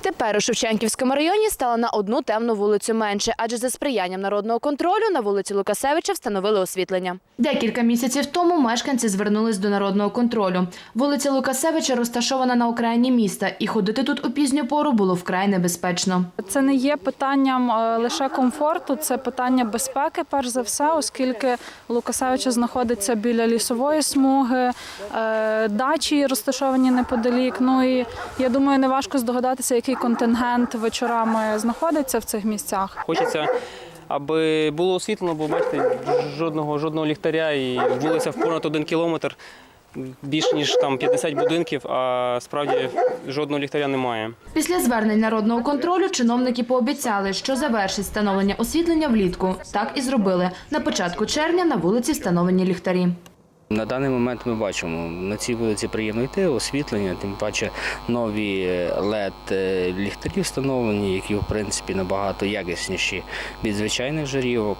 Тепер у Шевченківському районі стало на одну темну вулицю менше, адже за сприянням народного контролю на вулиці Лукасевича встановили освітлення. Декілька місяців тому мешканці звернулись до народного контролю. Вулиця Лукасевича розташована на окраїні міста, і ходити тут у пізню пору було вкрай небезпечно. Це не є питанням е, лише комфорту, це питання безпеки, перш за все, оскільки Лукасевича знаходиться біля лісової смуги, е, дачі розташовані неподалік. Ну і я думаю, неважко здогадатися, який контингент вечорами знаходиться в цих місцях. Хочеться, аби було освітлено, бо бачите, жодного жодного ліхтаря і вулиця в понад один кілометр. Більш ніж там 50 будинків, а справді жодного ліхтаря немає. Після звернень народного контролю чиновники пообіцяли, що завершить встановлення освітлення влітку. Так і зробили. На початку червня на вулиці встановлені ліхтарі. На даний момент ми бачимо, на цій вулиці приємно йти, освітлення, тим паче нові led ліхтарі встановлені, які в принципі набагато якісніші від звичайних жарівок.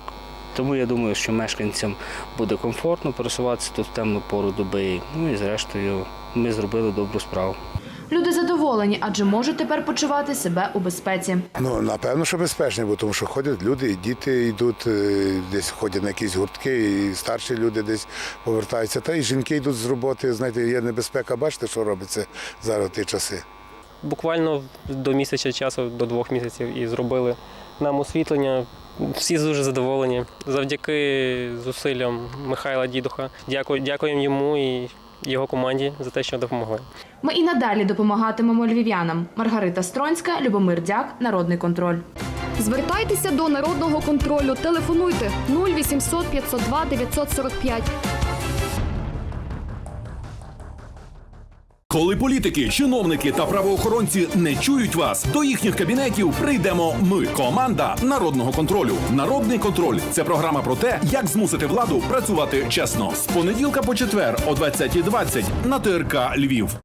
Тому я думаю, що мешканцям буде комфортно пересуватися тут в темну пору доби. Ну і зрештою ми зробили добру справу. Люди задоволені, адже можуть тепер почувати себе у безпеці. Ну, напевно, що безпечно, бо тому що ходять люди, і діти йдуть, е, десь ходять на якісь гуртки, і старші люди десь повертаються. Та і жінки йдуть з роботи. Знаєте, є небезпека, бачите, що робиться зараз в ті часи. Буквально до місяця часу, до двох місяців, і зробили нам освітлення. Всі дуже задоволені. Завдяки зусиллям Михайла Дідуха. Дякую, дякуємо йому і його команді за те, що допомогли. Ми і надалі допомагатимемо львів'янам. Маргарита Стронська, Любомир Дяк, Народний контроль. Звертайтеся до народного контролю. Телефонуйте 0800 502 945. Коли політики, чиновники та правоохоронці не чують вас, до їхніх кабінетів прийдемо ми, команда народного контролю. Народний контроль це програма про те, як змусити владу працювати чесно. З понеділка по четвер о 20.20 на ТРК Львів.